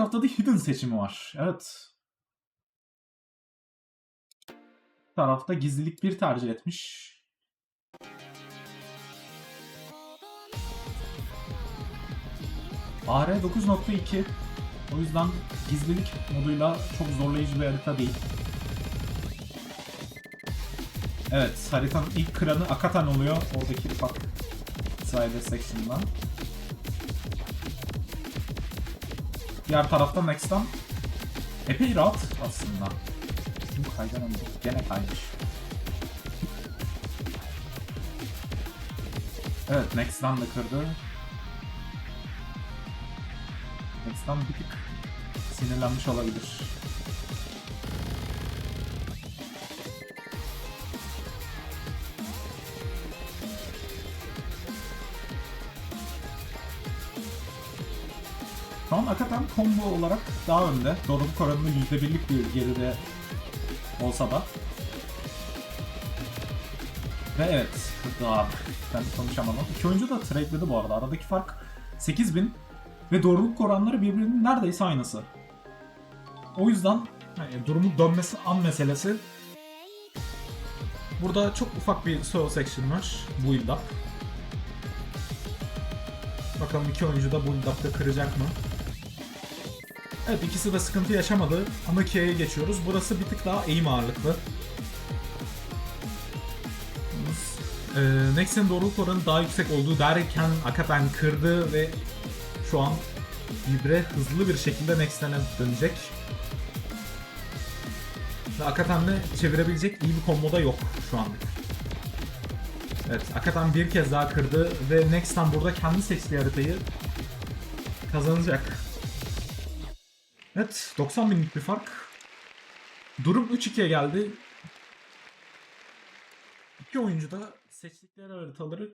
tarafta da hidden seçimi var. Evet. Tarafta gizlilik bir tercih etmiş. AR 9.2 o yüzden gizlilik moduyla çok zorlayıcı bir harita değil. Evet, haritanın ilk kranı Akatan oluyor. Oradaki ufak side section'dan. Diğer tarafta Next'tan epey rahat aslında. Şimdi kaydan önce gene kaymış. Evet, Next'tan da kırdı. Next'tan bir tık sinirlenmiş olabilir. Şu an Akaten combo olarak daha önde. Doğruluk oranında %1'lik bir geride olsa da. Ve evet, daha ben konuşamadım. İki oyuncu da trade'ledi bu arada. Aradaki fark 8000 ve doğruluk oranları birbirinin neredeyse aynısı. O yüzden hani durumun dönmesi an meselesi. Burada çok ufak bir solo section var. Build up. Bakalım iki oyuncu da build up'ta kıracak mı? Evet ikisi de sıkıntı yaşamadı. Ama K'ye geçiyoruz. Burası bir tık daha eğim ağırlıklı. Ee, Next'in doğruluk oranı daha yüksek olduğu derken Akaten kırdı ve şu an Vibre hızlı bir şekilde Next'e dönecek. Ve Akaten'le çevirebilecek iyi bir kombo da yok şu anlık. Evet, Akaten bir kez daha kırdı ve Next'ten burada kendi seçtiği haritayı kazanacak. Evet 90 binlik bir fark. Durum 3-2'ye geldi. İki oyuncu da seçtikleri haritaları